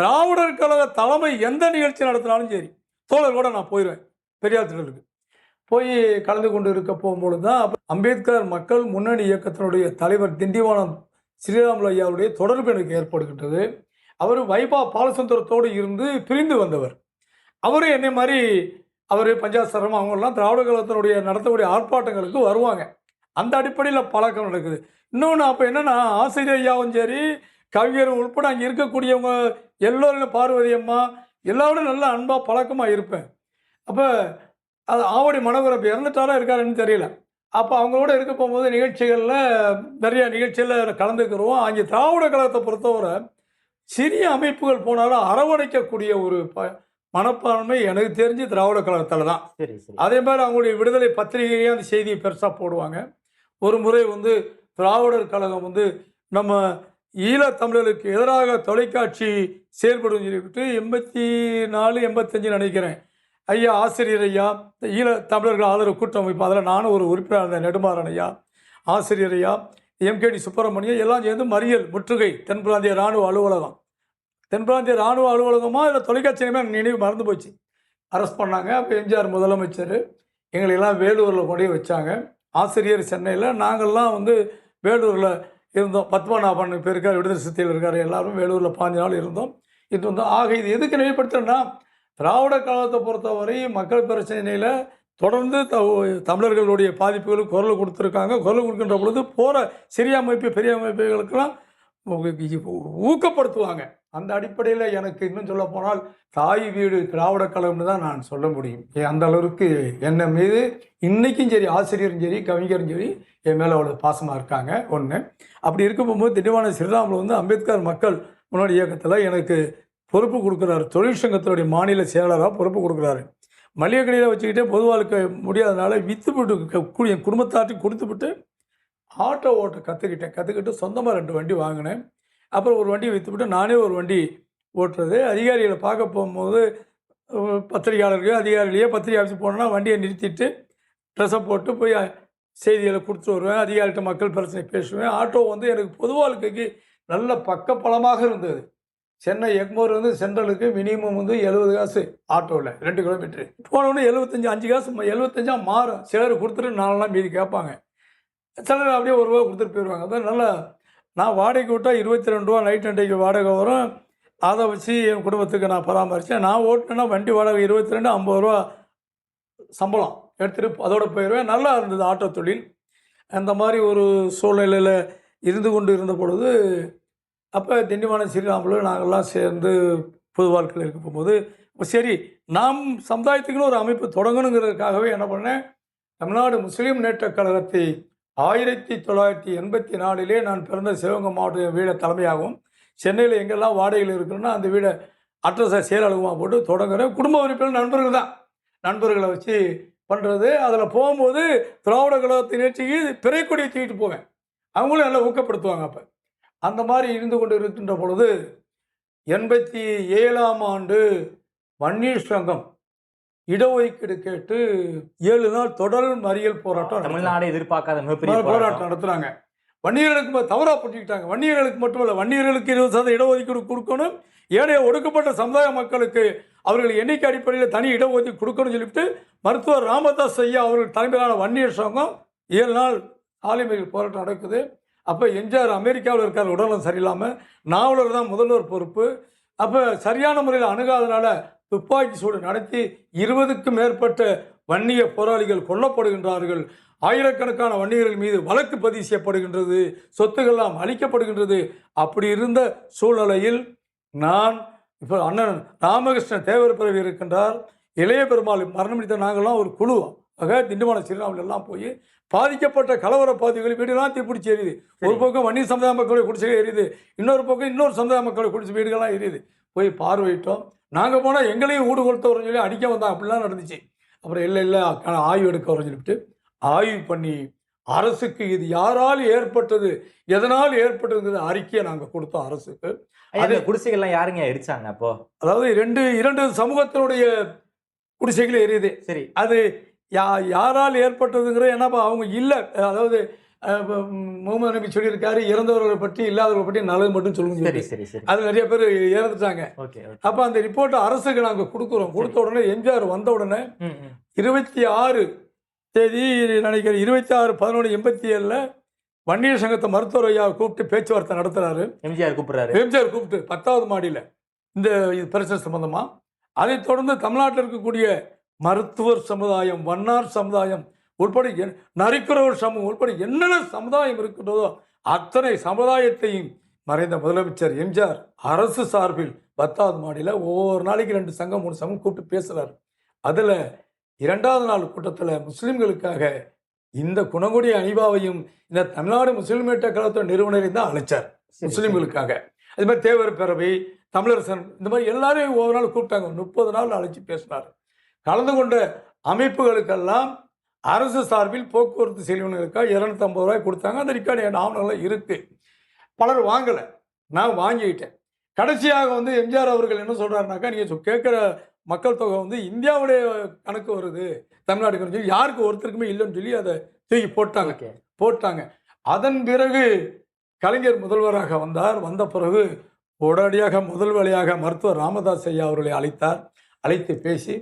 திராவிடர் கழக தலைமை எந்த நிகழ்ச்சி நடத்தினாலும் சரி தோழர்களோட நான் போயிடுவேன் பெரியார் திடலுக்கு. போய் கலந்து கொண்டு இருக்க போகும்பொழுது தான் அம்பேத்கர் மக்கள் முன்னணி இயக்கத்தினுடைய தலைவர் திண்டிவனம் ஸ்ரீராமுலு ஐயாவுடைய தொடர்பு எனக்கு ஏற்படுகின்றது. அவர் வைபா பாலசுந்தரத்தோடு இருந்து பிரிந்து வந்தவர். அவரும் என்னை மாதிரி அவர் பஞ்சாப் சரம் அவங்கெல்லாம் திராவிட கழகத்தினுடைய நடத்தக்கூடிய ஆர்ப்பாட்டங்களுக்கு வருவாங்க. அந்த அடிப்படையில் பழக்கம் நடக்குது. இன்னொன்று அப்போ என்னென்னா ஆசிரியர் ஐயாவும் சரி கவிஞரும் உட்பட அங்கே இருக்கக்கூடியவங்க எல்லோரும் பார்வதி அம்மா எல்லாரோடும் நல்ல அன்பாக பழக்கமாக இருப்பேன். அப்போ அது ஆவடி மனோகர் அப்போ இறந்துட்டாரா இருக்காருன்னு தெரியல. அப்போ அவங்களோட இருக்க போகும்போது நிகழ்ச்சிகளில் நிறைய நிகழ்ச்சியில் கலந்துக்கிறோம். அங்கே திராவிட கழகத்தை பொறுத்தவரை சிறிய அமைப்புகள் போனாலும் அரவணைக்கக்கூடிய ஒரு ப மனப்பான்மை எனக்கு தெரிஞ்சு திராவிட கழகத்தில் தான். அதே மாதிரி அவங்களுடைய விடுதலை பத்திரிகையே அந்த செய்தியை பெருசாக போடுவாங்க. ஒரு முறை வந்து திராவிடர் கழகம் வந்து நம்ம ஈழத்தமிழர்களுக்கு எதிராக தொலைக்காட்சி செயல்படும் சொல்லிவிட்டு எண்பத்தி நாலு எண்பத்தஞ்சு நினைக்கிறேன். ஐயா ஆசிரியர் ஐயா இந்த ஈழ தமிழர்கள் ஆதரவு கூட்டமைப்பு அதில் நானும் ஒரு உறுப்பினர் இருந்தேன் நெடுமாறன் ஐயா ஆசிரியர் ஐயா எம்கேடி சுப்பிரமணியம் எல்லாம் சேர்ந்து மறியல் முற்றுகை தென் பிராந்திய இராணுவ அலுவலகம். தென் பிராந்திய இராணுவ அலுவலகமாக இல்லை தொலைக்காட்சி நினைவு மறந்து போச்சு? அரெஸ்ட் பண்ணாங்க. அப்போ எம்ஜிஆர் முதலமைச்சர் எங்களை எல்லாம் வேலூரில் கொண்டு வச்சாங்க. ஆசிரியர் சென்னையில் நாங்கள்லாம் வந்து வேலூரில் இருந்தோம். பத்மநாபன் இப்போ இருக்கார் விடுதலை சித்தியில் இருக்கார் எல்லாரும் வேலூரில் பாஞ்சு நாள் இருந்தோம். இது வந்து ஆக இது எதுக்கு நினைவுபடுத்துறேன்னா திராவிட காலத்தை பொறுத்தவரை மக்கள் பிரச்சனையில் தொடர்ந்து த தமிழர்களுடைய பாதிப்புகளுக்கு குரல் கொடுத்துருக்காங்க. குரல் கொடுக்கின்ற பொழுது போகிற சிறிய அமைப்பு பெரிய அமைப்புகளுக்கெல்லாம் ஊக்கப்படுத்துவாங்க. அந்த அடிப்படையில் எனக்கு இன்னும் சொல்ல போனால் தாய் வீடு திராவிட கழகம்னு தான் நான் சொல்ல முடியும். அந்த அளவுக்கு என்னை மீது இன்னைக்கும் சரி ஆசிரியரும் சரி கவிஞரும் சரி என் மேலே அவ்வளோ பாசமாக இருக்காங்க. ஒன்று அப்படி இருக்க போகும்போது திண்டிவன ஸ்ரீராமில் வந்து அம்பேத்கர் மக்கள் முன்னோடி இயக்கத்தில் எனக்கு பொறுப்பு கொடுக்குறாரு. தொழிற்சங்கத்தினுடைய மாநில செயலாளராக பொறுப்பு கொடுக்குறாரு. மளிகை கடையில் வச்சுக்கிட்டே பொது முடியாதனால விற்று போட்டு கூடிய குடும்பத்தாட்டி கொடுத்துவிட்டு ஆட்டோ ஓட்ட கற்றுக்கிட்டேன் கற்றுக்கிட்டு சொந்தமாக ரெண்டு வண்டி வாங்கினேன். அப்புறம் ஒரு வண்டி விற்றுவிட்டு நானே ஒரு வண்டி ஓட்டுறது. அதிகாரிகளை பார்க்க போகும்போது அஹ், பத்திரிகையாளர்கள் அதிகாரிகளையே பத்திரிகை ஆஃபீஸ் போனோன்னா வண்டியை நிறுத்திட்டு ட்ரெஸ்ஸை போட்டு போய் செய்திகளை கொடுத்து வருவேன். அதிகாரிகிட்ட மக்கள் பிரச்சனை பேசுவேன். ஆட்டோ வந்து எனக்கு பொது வாழ்க்கைக்கு நல்ல பக்கப்பலமாக இருந்தது. சென்னை எக்மோர் வந்து சென்ட்ரலுக்கு மினிமம் வந்து எழுபது காசு ஆட்டோவில் ரெண்டு கிலோமீட்டர். போனோடனே எழுபத்தஞ்சி அஞ்சு காசு எழுபத்தஞ்சா மாறும். சிலர் கொடுத்துட்டு நாலெல்லாம் மீதி கேட்பாங்க. சிலர் அப்படியே ஒரு ரூபா கொடுத்துட்டு போயிடுவாங்க. அதான் நல்லா நான் வாடகைக்கு விட்டால் இருபத்தி ரெண்டு ரூபா நைட் அண்டைக்கு வாடகை வரும். அதை வச்சு என் குடும்பத்துக்கு நான் பராமரித்தேன் நான் ஓட்டினேன்னா வண்டி வாடகை இருபத்தி ரெண்டு ஐம்பது ரூபா சம்பளம் எடுத்துகிட்டு அதோட போயிடுவேன் நல்லா இருந்தது ஆட்டோ தொழில். அந்த மாதிரி ஒரு சூழ்நிலையில் இருந்து கொண்டு இருந்த பொழுது அப்போ திண்டிவனம் ஸ்ரீராமில் நாங்கள்லாம் சேர்ந்து பொது வாழ்க்கையில் இருக்க போகும்போது சரி நாம் சமுதாயத்துக்குன்னு ஒரு அமைப்பு தொடங்கணுங்கிறதுக்காகவே என்ன பண்ணேன்? தமிழ்நாடு முஸ்லீம் நேற்ற கழகத்தை ஆயிரத்தி தொள்ளாயிரத்தி எண்பத்தி நாலிலே நான் பிறந்த சிவகங்கை மாவட்ட வீடை தலைமையாகவும் சென்னையில் எங்கெல்லாம் வாடகையில் இருக்குன்னா அந்த வீடை அட்ரஸை செயலகமாக போட்டு தொடங்குறேன் குடும்ப உறுப்பினர் நண்பர்கள் தான். நண்பர்களை வச்சு பண்ணுறது அதில் போகும்போது திராவிட கழகத்தை நிகழ்ச்சிக்கு பிறைக்கொடியை தூக்கிட்டு போவேன். அவங்களும் நல்லா ஊக்கப்படுத்துவாங்க அப்போ. அந்த மாதிரி இருந்து கொண்டு இருக்கின்ற பொழுது எண்பத்தி ஏழாம் ஆண்டு வன்னீர் சங்கம் இடஒதுக்கீடு கேட்டு ஏழு நாள் தொடர் மறியல் போராட்டம். தமிழ்நாடு எதிர்பார்க்காத மிகப்பெரிய போராட்டம். நடத்துறாங்க. வன்னியர்களுக்கு ம- தவறா புரிஞ்சுக்கிட்டாங்க வன்னியர்களுக்கு மட்டுமல்ல வன்னியர்களுக்கு இருபது சதவீத இடஒதுக்கீடு கொடுக்கணும். ஏனைய ஒடுக்கப்பட்ட சமுதாய மக்களுக்கு அவர்கள் எண்ணிக்கை அடிப்படையில் தனி இடஒதுக்கீடு கொடுக்கணும்னு சொல்லிட்டு மருத்துவர் ராமதாஸ் ஐயா அவர்கள் தலைமையிலான வன்னியர் சங்கம் ஏழு நாள் ஆலைமையில் போராட்டம் நடக்குது. அப்போ எம்ஜிஆர் அமெரிக்காவில் இருக்கார் உடல்நலம் சரியில்லாமல் நாவலர் தான் முதல்வர் பொறுப்பு. அப்போ சரியான முறையில் அணுகாதனால துப்பாக்கி சூடு நடத்தி இருபதுக்கும் மேற்பட்ட வன்னிய போராளிகள் கொல்லப்படுகின்றார்கள். ஆயிரக்கணக்கான வன்னியர்கள் மீது வழக்கு பதிவு செய்யப்படுகின்றது சொத்துக்கள்லாம் அளிக்கப்படுகின்றது அப்படி இருந்த சூழ்நிலையில் நான் இப்போ அண்ணன் ராமகிருஷ்ண தேவர் பிறவி இருக்கின்றார். இளைய பெருமாள் மரணமடித்த நாங்கள்லாம் ஒரு குழு ஆக திண்டுவன ஸ்ரீராமில் எல்லாம் போய் பாதிக்கப்பட்ட கலவர பாதிகள் வீடுகள்லாம் தீப்பிடிச்சு எரியுது. ஒரு பக்கம் வன்னி சமுதாய மக்களுடைய குடிசைகள் எரியுது. இன்னொரு பக்கம் இன்னொரு சமுதாய மக்களுடைய குடிசை வீடுகள்லாம் எரியுது. போய் பார்வையிட்டோம். நாங்கள் போனால் எங்களையும் ஊடு கொடுத்தவர்னு சொல்லி அடிக்க வந்தாங்க அப்படிலாம் நடந்துச்சு. அப்புறம் இல்லை இல்லை ஆய்வு எடுக்க வரேன்னு சொல்லிட்டு ஆய்வு பண்ணி அரசுக்கு இது யாரால் ஏற்பட்டது எதனால் ஏற்பட்டதுங்கிறது அறிக்கையை நாங்கள் கொடுத்தோம் அரசுக்கு. அந்த குடிசைகள்லாம் யாருங்க எரிச்சாங்க அப்போ? அதாவது ரெண்டு இரண்டு சமூகத்தினுடைய குடிசைகள் எரியுது. சரி. அது யா யாரால் ஏற்பட்டதுங்கிற என்னப்பா அவங்க இல்லை. அதாவது முகமது நபி சொல்லியிருக்காரு இறந்தவர்களை பற்றி இல்லாதவர்களை பற்றி நல்லது மட்டும் சொல்லுங்க சரி. சரி சரி. அது நிறைய பேர் இறந்துட்டாங்க. ஓகே அப்போ அந்த ரிப்போர்ட்டை அரசுக்கு நாங்கள் கொடுக்குறோம். கொடுத்த உடனே எம்ஜிஆர் வந்த உடனே இருபத்தி ஆறு தேதி நினைக்கிறேன் இருபத்தி ஆறு பதினொன்று எண்பத்தி ஏழில் வன்னியர் சங்கத்தை மருத்துவர் ஐயாவை கூப்பிட்டு பேச்சுவார்த்தை நடத்துறாரு. எம்ஜிஆர் கூப்பிடுறாரு. எம்ஜிஆர் கூப்பிட்டு பத்தாவது மாடியில். இந்த பிரச்சனை சம்பந்தமா. அதைத் தொடர்ந்து தமிழ்நாட்டில் இருக்கக்கூடிய மருத்துவர் சமுதாயம் வண்ணார் சமுதாயம் உட்பட நரிக்குறவர் சமூகம் உட்பட என்னென்ன சமுதாயம் இருக்கின்றதோ அத்தனை சமுதாயத்தையும் மறைந்த முதலமைச்சர் எம்ஜிஆர் அரசு சார்பில் பத்தாவது மாடியில் ஒவ்வொரு நாளைக்கு ரெண்டு சங்கம் மூணு சங்கம் கூப்பிட்டு பேசுறாரு. அதில் இரண்டாவது நாள் கூட்டத்தில் முஸ்லிம்களுக்காக இந்த குணங்குடி அனிபாவையும் இந்த தமிழ்நாடு முஸ்லிம் மேட்ட கழகத்தோட நிறுவனரையும் தான் அழைச்சார் சரி, முஸ்லிம்களுக்காக. அது மாதிரி தேவர் பேரவை தமிழரசன் இந்த மாதிரி எல்லாரையும் ஒவ்வொரு நாள் கூப்பிட்டாங்க. முப்பது நாள் அழைச்சி பேசினார். கலந்து கொண்ட அமைப்புகளுக்கெல்லாம் அரசு சார்பில் போக்குவரத்து செல்வங்களுக்காக இரநூத்தி ஐம்பது ரூபாய் கொடுத்தாங்க. அந்த ரெக்கார்டு என் ஆவணங்கள்லாம் இருக்கு. பலர் வாங்கலை. நான் வாங்கிக்கிட்டேன் கடைசியாக வந்து எம்ஜிஆர் அவர்கள் என்ன சொல்றாருனாக்கா நீங்கள் கேட்குற மக்கள் தொகை வந்து இந்தியாவுடைய கணக்கு வருது. தமிழ்நாடு கணக்கு சொல்லி யாருக்கு ஒருத்தருக்குமே இல்லைன்னு சொல்லி அதை தூக்கி போட்டாங்க. போட்டாங்க. அதன் பிறகு கலைஞர் முதல்வராக வந்தார். வந்த பிறகு உடனடியாக முதல் வேலையாக மருத்துவர் ராமதாஸ் ஐயா அவர்களை அழைத்தார். அழைத்து பேசி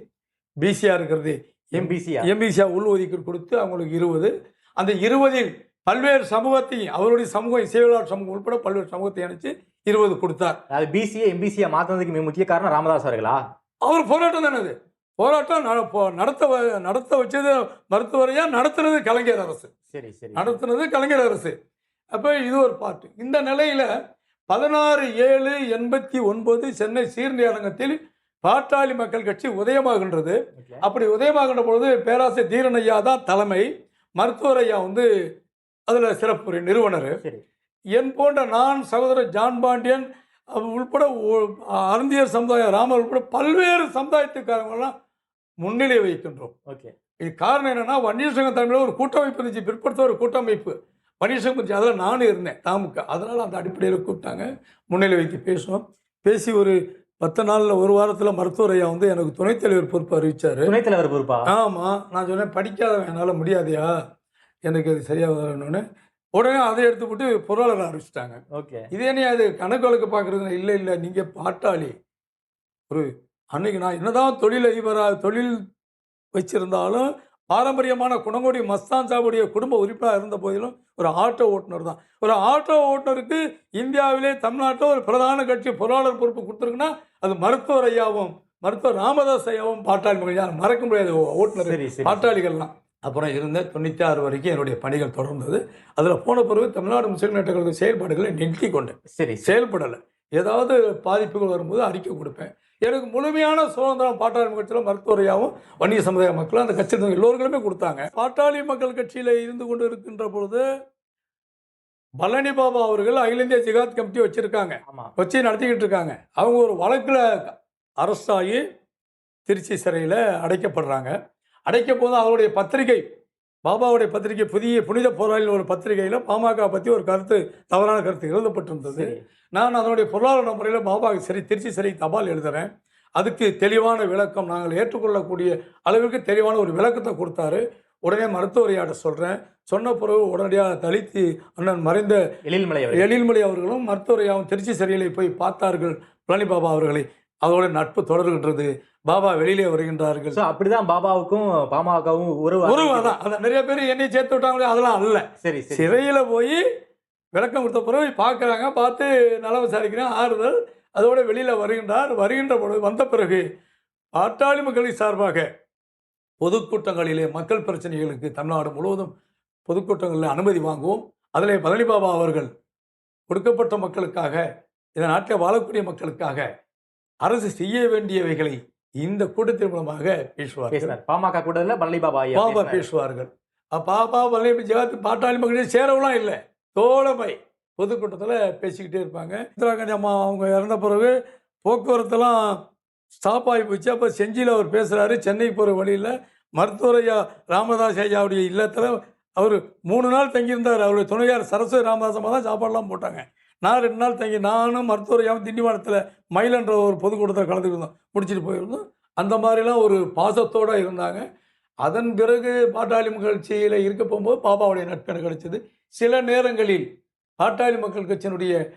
பிசிஆர் இருக்கிறது. எம்பிசியா எம்பிசியா உள் ஒதுக்கீடு கொடுத்து அவங்களுக்கு இருபது. அந்த இருபதில் பல்வேறு சமூகத்தையும் அவருடைய சமூகம் இசைவியலாளர் சமூகம் உட்பட பல்வேறு சமூகத்தை அணைச்சு இருபது கொடுத்தார். அதாவது பிசிஏ எம்பிசியா மாத்தினதுக்கு மிக முக்கிய காரணம் ராமதாஸ் அவர்களா? அவர் போராட்டம் தானே அது? போராட்டம் நடத்த நடத்த வச்சது மருத்துவரையா? நடத்துனது கலைஞர் அரசு. சரி சரி. நடத்துனது கலைஞர் அரசு. அப்போ இது ஒரு பாட்டு. இந்த நிலையில பதினாறு ஏழு எண்பத்தி ஒன்பது சென்னை சீர்நிலையரங்கத்தில் பாட்டாளி மக்கள் கட்சி உதயமாகின்றது. அப்படி உதயமாகின்ற பொழுது பேராசிரியர் தீரன் ஐயா தான் தலைமை. மருத்துவர் ஐயா வந்து அதில் சிறப்பு நிறுவனர். என் போன்ற நான் சகோதரர் ஜான் பாண்டியன் உள்பட அருந்தியர் சமுதாயம் ராமர் உள்பட பல்வேறு சமுதாயத்துக்காரங்கெல்லாம் முன்னிலை வைக்கின்றோம் ஓகே. இது காரணம் என்னன்னா வன்னியர் சங்கம் தமிழில் ஒரு கூட்டமைப்பு இருந்துச்சு. பிற்படுத்த ஒரு கூட்டமைப்பு. வன்னியர் சங்கம் இருந்துச்சு அதில் நானும் இருந்தேன் தாமுக அதனால் அந்த அடிப்படையில் கூப்பிட்டாங்க. முன்னிலை வைத்து பேசினோம். பேசி ஒரு பத்து நாளில் ஒரு வாரத்தில் மருத்துவர் ஐயா வந்து எனக்கு துணைத் தலைவர் பொறுப்பு அறிவிச்சார். துணைத் தலைவர் பொறுப்பா? ஆமாம் நான் சொன்னேன் படிக்காதவன் என்னால் முடியாதையா? எனக்கு அது சரியாக வரணும்னு உடனே அதை எடுத்து போட்டு பொருளாளர் ஆரம்பிச்சிட்டாங்க ஓகே. இதே நீ அது கணக்கு வழக்கு பார்க்குறது இல்லை இல்லை. நீங்கள் பாட்டாளி. ஒரு அன்னைக்கு நான் என்னதான் தொழில் அதிபராக தொழில் வச்சிருந்தாலும் பாரம்பரியமான குணங்குடி மஸ்தான் சாவுடைய குடும்ப உறுப்பினராக இருந்த போதிலும் ஒரு ஆட்டோ ஓட்டுநர் தான். ஒரு ஆட்டோ ஓட்டுநருக்கு இந்தியாவிலே தமிழ்நாட்டில் ஒரு பிரதான கட்சி பொருளாளர் பொறுப்பு கொடுத்துருக்குன்னா அது மருத்துவர் ஐயாவும் மருத்துவர் ராமதாஸ் ஐயாவும் பாட்டாளி மகள். யாரும் மறக்க முடியாது ஓட்டுநர் பாட்டாளிகள்லாம். அப்புறம் இருந்தேன் தொண்ணூற்றி ஆறு வரைக்கும் என்னுடைய பணிகள் தொடர்ந்தது. அதில் போன பிறகு தமிழ்நாடு முஸ்லீம் நாட்டுகளுடைய செயல்பாடுகளை நிறுத்தி கொண்டேன். சரி செயல்படலை. ஏதாவது பாதிப்புகள் வரும்போது அறிக்கை கொடுப்பேன். எனக்கு முழுமையான சுதந்திரம் பாட்டாளி கட்சியில் மருத்துவரையாகவும் வன்னிய சமுதாய மக்களும் அந்த கட்சியில் எல்லோருக்குமே கொடுத்தாங்க. பாட்டாளி மக்கள் கட்சியில் இருந்து கொண்டு இருக்கின்ற பொழுது பழனி பாபா அவர்கள் அகில இந்திய ஜிகாத் கமிட்டி வச்சிருக்காங்க. வச்சு நடத்திக்கிட்டு இருக்காங்க. அவங்க ஒரு வழக்கில் அரெஸ்ட் ஆகி திருச்சி சிறையில் அடைக்கப்படுறாங்க. அடைக்க போது அவருடைய பத்திரிகை பாபாவுடைய பத்திரிகை புதிய புனித போராளில் ஒரு பத்திரிகையில் பாமக பற்றி ஒரு கருத்து தவறான கருத்து எழுதப்பட்டிருந்தது. சரி. நான் அதனுடைய பொருளாதார முறையில் பாபா சரி திருச்சி சிறை தபால் எழுதுறேன். அதுக்கு தெளிவான விளக்கம் நாங்கள் ஏற்றுக்கொள்ளக்கூடிய அளவிற்கு தெளிவான ஒரு விளக்கத்தை கொடுத்தாரு. உடனே மருத்துவரையாட சொல்கிறேன் சொன்ன பிறகு உடனடியாக தலித்து அண்ணன் மறைந்த எழில்மலை எழில்மொழி அவர்களும் மருத்துவரையாவும் திருச்சி சிறையிலே போய் பார்த்தார்கள். பழனி பாபா அவர்களை. அதோட நட்பு தொடர்கின்றது. பாபா வெளியிலே வருகின்றார்கள். அப்படிதான் பாபாவுக்கும் பாமகவும் உறவு உருவாதான் அதான். நிறைய பேர் என்னை சேர்த்து விட்டாங்களே அதெல்லாம் அல்ல. சரி சரி. சிறையில் போய் விளக்கம் கொடுத்த பிறகு பார்க்குறாங்க. பார்த்து நலம் விசாரிக்கிறேன். ஆறுதல். அதோட வெளியில் வருகின்றார். வருகின்ற பொழுது வந்த பிறகு பாட்டாளி மக்களின் சார்பாக பொதுக்கூட்டங்களிலே மக்கள் பிரச்சனைகளுக்கு தமிழ்நாடு முழுவதும் பொதுக்கூட்டங்களில் அனுமதி வாங்குவோம். அதிலே பழனி பாபா அவர்கள் கொடுக்கப்பட்ட மக்களுக்காக இந்த நாட்டில் வாழக்கூடிய மக்களுக்காக அரசு செய்ய வேண்டியவைகளை இந்த கூட்டத்தின் மூலமாக பேசுவார்கள். பாமக கூட்டத்துல பழனி பாபா பாபா. பேசுவார்கள். பாபா வல்லையப்ப ஜெகத்து பாட்டாளி மக்கள் சேரவெல்லாம் இல்லை. தோழமை பொதுக்கூட்டத்தில் பேசிக்கிட்டே இருப்பாங்க. இந்திரா காந்தி அம்மா அவங்க இறந்த பிறகு போக்குவரத்தெல்லாம் ஸ்டாப் ஆகி போச்சு. அப்போ செஞ்சியில் அவர் பேசுகிறாரு சென்னை போகிற வழியில் மருத்துவர் ஐயா ராமதாஸ் ஐயாவுடைய இல்லத்தில் அவர் மூணு நாள் தங்கியிருந்தார். அவருடைய துணையார் சரஸ்வதி ராமதாஸ் அம்மா தான் சாப்பாடுலாம் போட்டாங்க. நான் ரெண்டு நாள் தங்கி நானும் மருத்துவரையாவும் திண்டிவனத்தில் மயிலன்ற ஒரு பொதுக்கூட்டத்தில் கலந்துக்கிட்டோம் முடிச்சுட்டு போயிருந்தோம். அந்த மாதிரிலாம் ஒரு பாசத்தோடு இருந்தாங்க. அதன் பிறகு பாட்டாளி மக்கள் கட்சியில் இருக்க போகும்போது பாபாவுடைய நட்பு கிடைச்சது. சில நேரங்களில் பாட்டாளி மக்கள் கட்சியினுடைய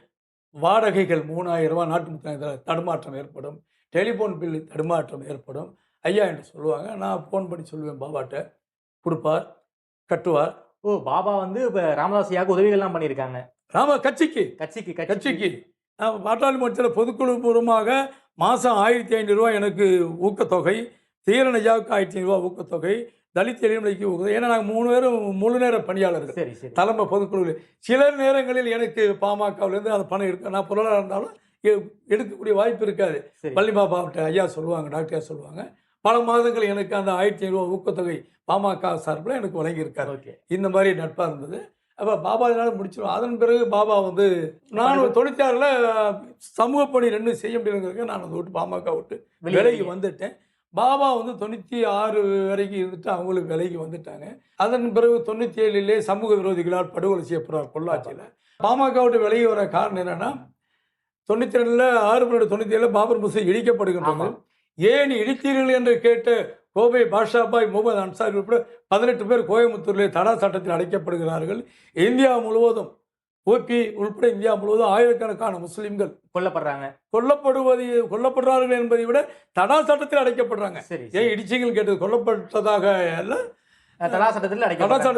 வாடகைகள் மூணாயிரம் ரூபா நாட்டு மக்கள் தடுமாற்றம் ஏற்படும். டெலிஃபோன் பில் தடுமாற்றம் ஏற்படும். ஐயா என்று சொல்லுவாங்க. நான் ஃபோன் பண்ணி சொல்லுவேன் பாபாட்ட கொடுப்பார் கட்டுவார். ஓ பாபா வந்து இப்போ ராமதாசியாவுக்கு உதவிகள்லாம் பண்ணியிருக்காங்க. ராம கட்சிக்கு. கட்சிக்கு கட்சிக்கு. நான் பாட்டாளி மக்கள் பொதுக்குழு பூர்வமாக மாதம் ஆயிரத்தி ஐநூறுரூவா எனக்கு ஊக்கத்தொகை தீரணையாவுக்கு ஆயிரத்தி ஐநூறுரூவா ஊக்கத்தொகை தலித் எளிமலைக்கு ஊக்கத்தொகை. ஏன்னா நாங்கள் மூணு பேரும் முழு நேர பணியாளர்கள். சரி சரி. தலைமை பொதுக்குழுவில். சில நேரங்களில் எனக்கு பாமகவிலேருந்து அந்த பணம் எடுக்க நான் பொருளாதாரம் இருந்தாலும் எடுக்கக்கூடிய வாய்ப்பு இருக்காது. பள்ளி பாபாவிட்ட ஐயா சொல்லுவாங்க டாக்டர் சொல்லுவாங்க. பல மாதங்கள் எனக்கு அந்த ஆயிரத்தி ஐநூறுரூவா ஊக்கத்தொகை பாமக சார்பில் எனக்கு வழங்கியிருக்காரு. ஓகே. இந்த மாதிரி நட்பாக இருந்தது. அப்போ பாபா இதனால் முடிச்சிடும் அதன் பிறகு பாபா வந்து நான் தொண்ணூற்றி ஆறில் சமூக பணி ரெண்டும் செய்ய முடியலங்கிறதுக்கு நான் அதை விட்டு பாமக விட்டு விலைக்கு வந்துட்டேன். பாபா வந்து தொண்ணூற்றி ஆறு வரைக்கும் இருந்துட்டு அவங்களுக்கு விலைக்கு வந்துட்டாங்க. அதன் பிறகு தொண்ணூற்றி ஏழிலே சமூக விரோதிகளால் படுகொலை செய்யப்படுறார் பொள்ளாச்சியில். பாமக விட்டு விலகி வர காரணம் என்னன்னா தொண்ணூற்றி ரெண்டில் ஆறு பன்னெண்டு தொண்ணூற்றி ஏழில் பாபர் மசூதி இடிக்கப்படுகின்றது. ஆமா. ஏன் இடித்தீர்கள் என்று கேட்ட கோபை பாஷாபாய் முகமது அன்சாரி உட்பட பதினெட்டு பேர் கோயம்புத்தூரில் தடா சட்டத்தில் அடைக்கப்படுகிறார்கள். இந்தியா முழுவதும் ஓபி உள்பட இந்தியா முழுவதும் ஆயிரக்கணக்கான முஸ்லிம்கள் கொல்லப்படுறாங்க. கொல்லப்படுவது கொல்லப்படுறார்கள் என்பதை விட தடா சட்டத்தில் அடைக்கப்படுறாங்க. ஏன் இடிச்சிங்கள் கேட்டது கொல்லப்பட்டதாக அல்ல. சட்டத்தில் தடா அடைக்கப்பட்டாங்க சட்டம்